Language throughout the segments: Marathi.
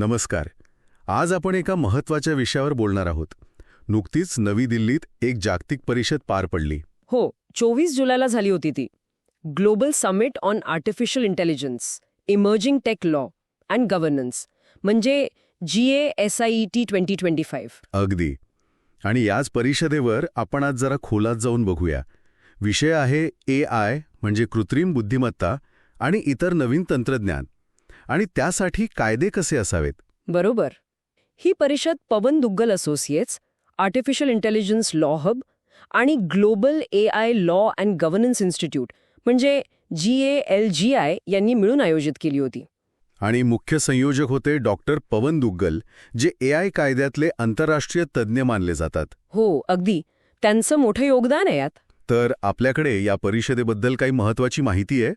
नमस्कार. आज आपण एका महत्त्वाच्या विषयावर बोलणार आहोत. नुकतीच नवी दिल्लीत एक जागतिक परिषद पार पडली. हो चोवीस जुलैला झाली होती ती. Global summit on artificial intelligence emerging tech law and governance म्हणजे G A S I E T twenty twenty five. अगदी. आणि याच परिषदेवर आपण आज जरा खोलात जाऊन बघूया. विषय आहे ए आय म्हणजे कृत्रिम बुद्धिमत्ता आणि इतर नवीन तंत्रज्ञान. आणि त्यासाठी कायदे कसे असावेत? बरोबर. ही परिषद Pawan Duggal associates artificial intelligence law hub आणि global A I law and governance institute म्हणजे G A L G I यांनी मिळून आयोजित केली होती. आणि मुख्य संयोजक होते डॉक्टर पवन दुग्गल जे ए आय कायद्यातले आंतरराष्ट्रीय तज्ज्ञ मानले जातात. हो अगदी. त्यांचं मोठं योगदान आहे यात. तर आपल्याकडे या परिषदेबद्दल काही महत्वाची माहिती आहे?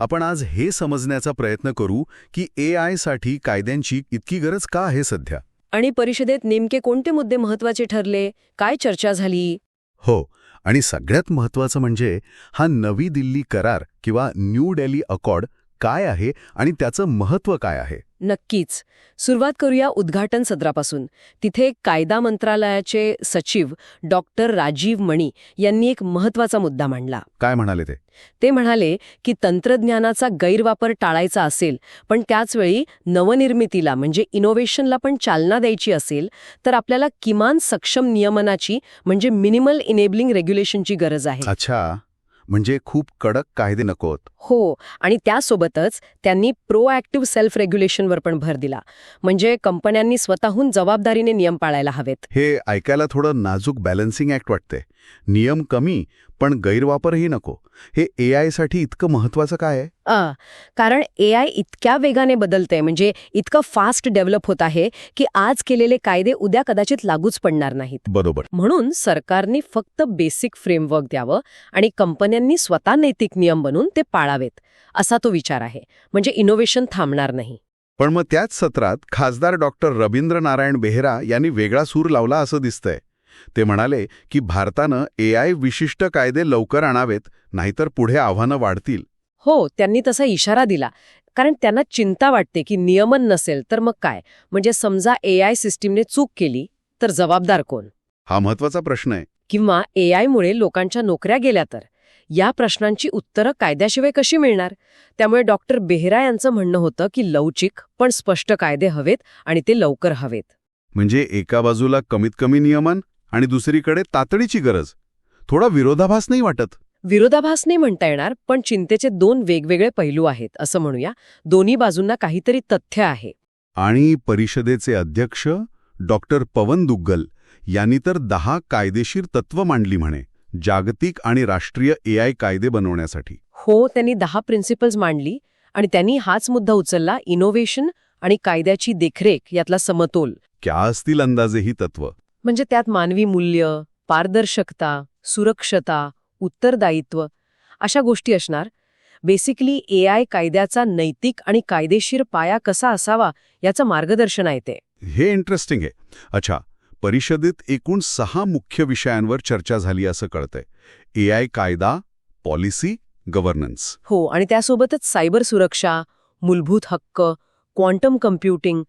आपण आज हे समजण्याचा प्रयत्न करू की ए आयसाठी कायद्यांची इतकी गरज का आहे सध्या? आणि परिषदेत नेमके कोणते मुद्दे महत्त्वाचे ठरले? काय चर्चा झाली? हो आणि सगळ्यात महत्वाचं म्हणजे हा नवी दिल्ली करार किंवा न्यू डेली अकॉर्ड काय आहे आणि त्याचं महत्त्व काय आहे? नक्कीच. सुरुवात करूया उद्घाटन सत्रापासून. तिथे कायदा मंत्रालयाचे सचिव डॉक्टर राजीव मणी यांनी एक महत्त्वाचा मुद्दा मांडला. काय म्हणाले ते? ते म्हणाले की तंत्रज्ञानाचा गैरवापर टाळायचा असेल पण त्याचवेळी नवनिर्मितीला म्हणजे इनोव्हेशनला पण चालना द्यायची असेल तर आपल्याला किमान सक्षम नियमनाची म्हणजे मिनिमल इनेबलिंग रेग्युलेशनची गरज आहे. अच्छा. म्हणजे खूप कडक कायदे नकोत हो आणि त्यासोबतच त्यांनी प्रोॲक्टिव्ह सेल्फ रेग्युलेशनवर पण भर दिला. म्हणजे कंपन्यांनी स्वतःहून जबाबदारीने नियम पाळायला हवेत. हे ऐकायला थोडं नाजूक बॅलन्सिंग ॲक्ट वाटते नियम कमी पण गैरवापरही नको. हे ए आयसाठी इतकं महत्वाचं काय आहे? कारण ए आय इतक्या वेगाने बदलतंय म्हणजे इतकं फास्ट डेव्हलप होत आहे की आज केलेले कायदे उद्या कदाचित लागूच पडणार नाहीत. बरोबर. म्हणून सरकारने फक्त बेसिक फ्रेमवर्क द्यावं आणि कंपन्यांनी स्वतः नैतिक नियम बनून ते पाळावेत असा तो विचार आहे. म्हणजे इनोव्हेशन थांबणार नाही. पण मग त्याच सत्रात खासदार डॉक्टर रवींद्र नारायण बेहरा यांनी वेगळा सूर लावला असं दिसतंय. ते म्हणाले की भारतानं ए आय विशिष्ट कायदे लवकर आणावेत नाहीतर पुढे आव्हानं वाढतील. हो त्यांनी तसा इशारा दिला. कारण त्यांना चिंता वाटते की नियमन नसेल तर मग काय? म्हणजे समजा ए आय सिस्टीमने चूक केली तर जबाबदार कोण? हा महत्त्वाचा प्रश्न आहे. किंवा ए आयमुळे लोकांच्या नोकऱ्या गेल्या तर? या प्रश्नांची उत्तरं कायद्याशिवाय कशी मिळणार? त्यामुळे डॉक्टर बेहरा यांचं म्हणणं होतं की लवचिक पण स्पष्ट कायदे हवेत आणि ते लवकर हवेत. म्हणजे एका बाजूला कमीत कमी नियमन आणि दुसरीकडे तातडीची गरज. थोडा विरोधाभास नाही वाटत. विरोधाभास नाही म्हणता येणार पण चिंतेचे दोन वेगवेगळे पैलू आहेत असं म्हणूया. दोन्ही बाजूंना काहीतरी तथ्य आहे. आणि परिषदेचे अध्यक्ष डॉक्टर पवन दुग्गल यांनी तर दहा कायदेशीर तत्व मांडली म्हणे जागतिक आणि राष्ट्रीय ए आय कायदे बनवण्यासाठी. हो त्यांनी दहा प्रिन्सिपल्स मांडली आणि त्यांनी हाच मुद्दा उचलला इनोव्हेशन आणि कायद्याची देखरेख यातला समतोल. क्या असतील अंदाजे ही तत्व? म्हणजे त्यात मानवी मूल्य पारदर्शकता सुरक्षता उत्तरदायित्व अशा गोष्टी असणार. बेसिकली ए आय कायद्याचा नैतिक आणि कायदेशीर पाया कसा असावा याचं मार्गदर्शन आहे ते. हे इंटरेस्टिंग आहे. अच्छा परिषदेत एकूण सहा मुख्य विषयांवर चर्चा झाली असं कळतंय. ए आय कायदा पॉलिसी गव्हर्नन्स. हो आणि त्यासोबतच सायबर सुरक्षा मूलभूत हक्क quantum computing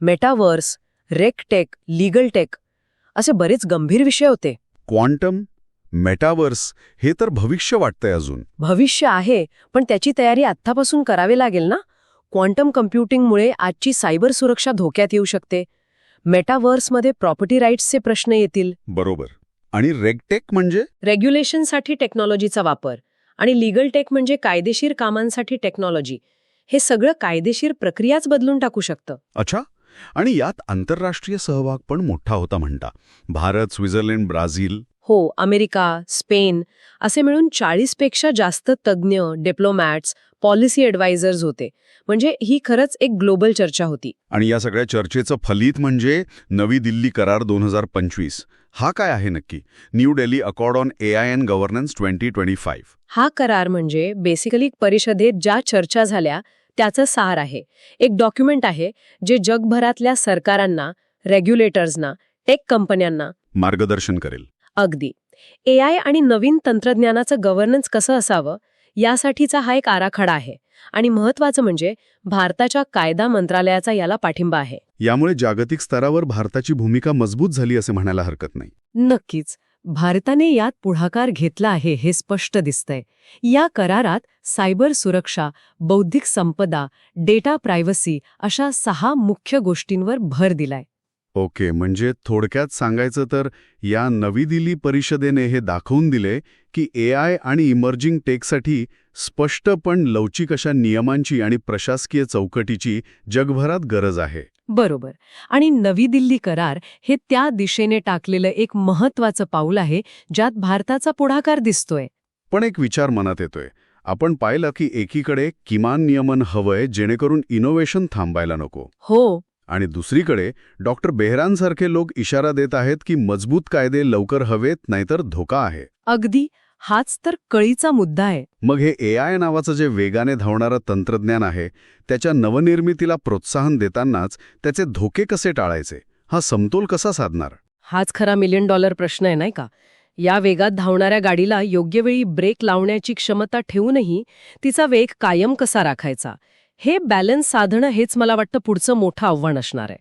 metaverse regtech legal tech असे बरेच गंभीर विषय होते. क्वांटम मेटावर्स हे तर भविष्य वाटतंय अजून. भविष्य आहे पण त्याची तयारी आत्तापासून करावी लागेल ना? क्वांटम कम्प्युटिंगमुळे आजची सायबर सुरक्षा धोक्यात येऊ शकते. मेटावर्समध्ये प्रॉपर्टी राईट्सचे प्रश्न येतील. बरोबर. आणि रेगटेक म्हणजे? रेग्युलेशनसाठी टेक्नॉलॉजीचा वापर आणि लीगल टेक म्हणजे कायदेशीर कामांसाठी टेक्नॉलॉजी. हे सगळं कायदेशीर प्रक्रियाच बदलून टाकू शकतं. अच्छा. आणि यात आंतरराष्ट्रीय सहभाग पण मोठा होता म्हणता. Bharat Switzerland Brazil. हो अमेरिका स्पेन असे मिळून चाळीसपेक्षा जास्त तज्ज्ञ डिप्लोमॅट्स पॉलिसी ॲडवायझर्स होते. म्हणजे ही खरंच एक ग्लोबल चर्चा होती. आणि या सगळ्या चर्चेचं फलित म्हणजे नवी दिल्ली करार दोन हजार पंचवीस. हा काय आहे नक्की? New Delhi accord on A I and governance twenty twenty five. हा करार म्हणजे बेसिकली परिषदेत ज्या चर्चा झाल्या त्याचं सार आहे. एक डॉक्युमेंट आहे जे जगभरातल्या सरकारांना रेग्युलेटर्सना टेक कंपन्यांना मार्गदर्शन करेल. अगदी. ए आय आणि नवीन तंत्रज्ञानाचं गव्हर्नन्स कसं असावं यासाठीचा हा एक आराखडा आहे. आणि महत्वाचं म्हणजे भारताच्या कायदा मंत्रालयाचा याला पाठिंबा आहे. यामुळे जागतिक स्तरावर भारताची भूमिका मजबूत झाली असे म्हणायला हरकत नाही. नक्कीच. भारताने यात पुढाकार घेतला आहे हे स्पष्ट दिसतंय. या करारात सायबर सुरक्षा बौद्धिक संपदा डेटा प्रायव्हसी अशा सहा मुख्य गोष्टींवर भर दिलाय. ओके म्हणजे थोडक्यात सांगायचं तर या नवी दिल्ली परिषदेने हे दाखवून दिले की ए आय आणि इमर्जिंग टेकसाठी स्पष्ट पण लवचिक अशा नियमांची आणि प्रशासकीय चौकटीची जगभरात गरज आहे. बरोबर. आणि नवी दिल्ली करार हे त्या दिशेने टाकलेलं एक महत्वाचं पाऊल आहे ज्यात भारताचा पुढाकार दिसतोय. पण एक विचार मनात येतोय. आपण पाहिलं की एकीकडे किमान नियमन हवंय जेणेकरून इनोव्हेशन थांबायला नको. हो. आणि दुसरीकडे डॉक्टर बेहरांसारखे लोक इशारा देत आहेत की मजबूत कायदे लवकर हवेत नाहीतर धोका आहे. अगदी. हाच तर कळीचा मुद्दा आहे. मग हे ए आय नावाचं जे वेगाने धावणारं तंत्रज्ञान आहे त्याच्या नवनिर्मितीला प्रोत्साहन देतानाच त्याचे धोके कसे टाळायचे? हा समतोल कसा साधणार? हाच खरा मिलियन डॉलर प्रश्न आहे नाही का? या वेगात धावणाऱ्या गाडीला योग्य वेळी ब्रेक लावण्याची क्षमता ठेवूनही तिचा वेग कायम कसा राखायचा? हे बॅलन्स साधणं हेच मला वाटतं पुढचं मोठं आव्हान असणार आहे.